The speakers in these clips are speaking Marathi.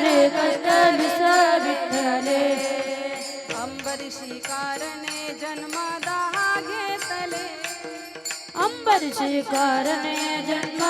रे कष्ट विठ्ठले अंबरीशी कारणे जन्म दहा घेतले. अंबरशी कारणे जन्म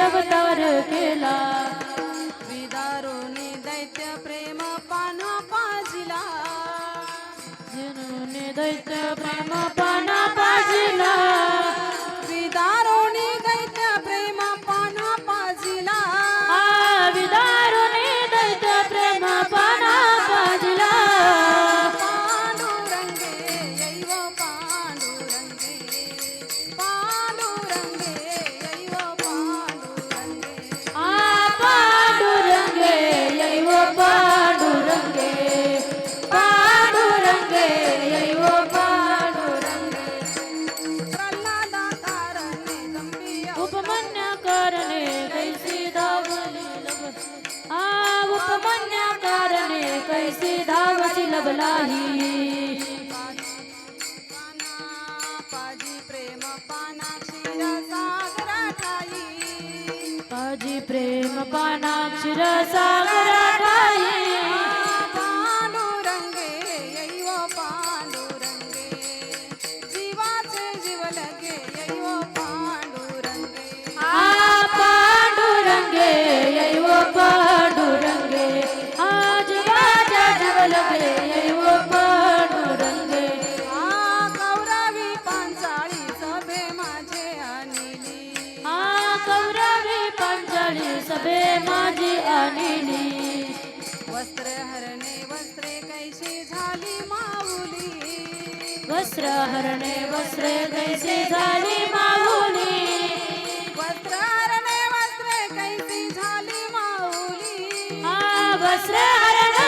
अवतार केला. विदारुनी दैत्य प्रेम पाना पाजिला. जिनुने दैत्य प्रेम पाना पाजिला. धावसी लबलाही पाना पाजी प्रेम पाना क्षीर सभे माझी आणली वस्त्र हरणे वस्त्रे कैशी झाली माऊली? वस्त्र हरणे वस्त्रे कैसे झाली माऊली? वस्त्र हरणे वस्त्रे कैसी झाली माऊली? आ वस्त्र हरणे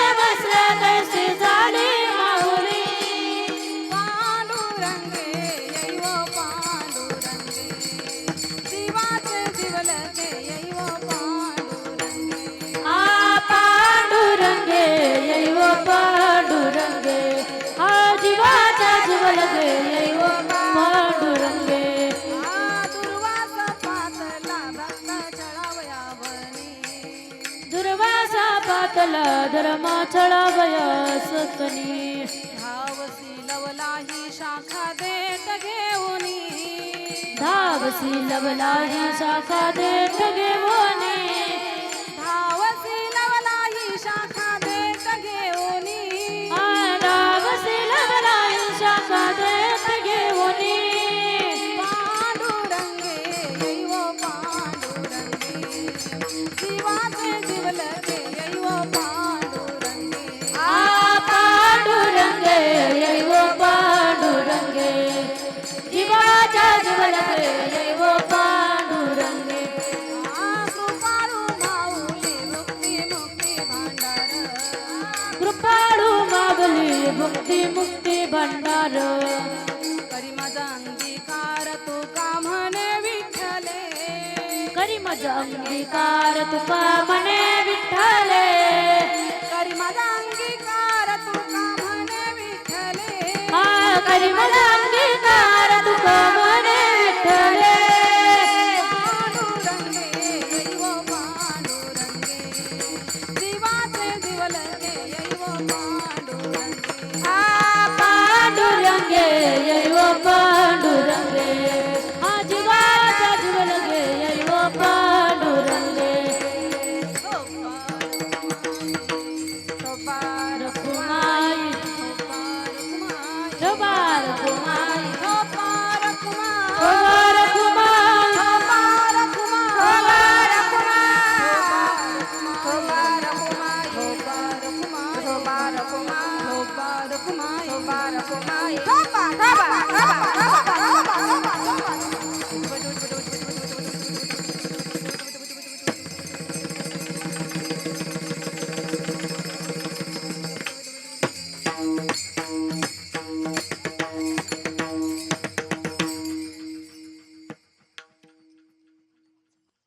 दुर्वासा पातला धर्मा छळावया सकनी धावसी लवलाही शाखा देत घेऊनी. धावसी लवलाही शाखा देत घेऊनी. धावसी लवलाही शाखा देत घेऊनी. धावसी लवलाही शाखा देत घेऊनी. पांडुरंगे पांडुरंगे जीवाचे बुद्धि मुक्ति भंडार करी माझा अंगीकार तुका म्हणे विठ्ठले करी माझा अंगीकार तुका म्हणे विठ्ठले करी माझा अंगीकार तुका म्हणे विठ्ठले हा करी माझा अंगीकार तुका তোমার তোমায়